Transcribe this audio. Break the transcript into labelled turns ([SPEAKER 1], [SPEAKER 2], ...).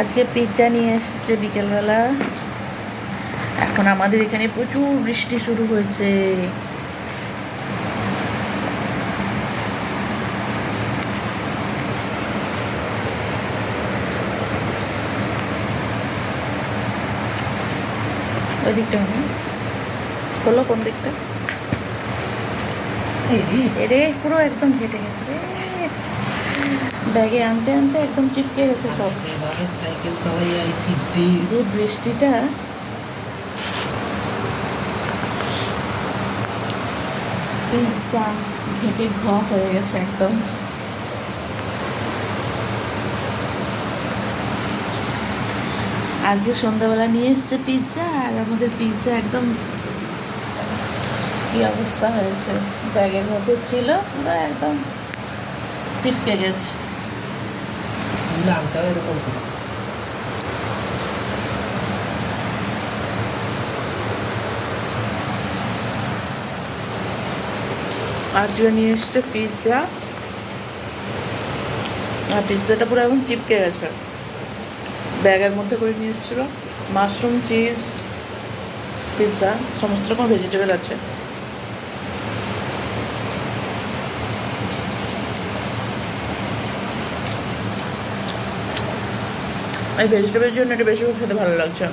[SPEAKER 1] আজকে পিৎজা নিয়ে এসছে বিকেলবেলা। এখন আমাদের এখানে প্রচুর বৃষ্টি শুরু হয়েছে। ওই দিকটা হলো কোন দিকটা? এরে পুরো একদম ঘেটে গেছে রে। ব্যাগে আনতে আনতে একদম চিপকে গেছে সব।
[SPEAKER 2] সাইকেল চালাই আইছি যে
[SPEAKER 1] বৃষ্টিটা। পিৎজা ঘেটে ঘ হয়ে গেছে একদম। আজকে সন্ধ্যাবেলা নিয়ে এসছে পিৎজা আর আমাদের পিৎজা একদম কি অবস্থা হয়েছে। ব্যাগের মধ্যে ছিল পুরো একদম চিপকে গেছে।
[SPEAKER 2] নামটাও এরকম
[SPEAKER 1] নিয়ে এসছে পিৎজা আর পিৎজাটা পুরো এখন চিপকে গেছে। ব্যাগের মধ্যে করে নিয়ে এসেছিল। মাশরুম চিজ পিৎজা সমস্ত রকম ভেজিটেবল আছে। এই ভেজিটেবলের জন্য এটা বেশি খেতে ভালো লাগছে।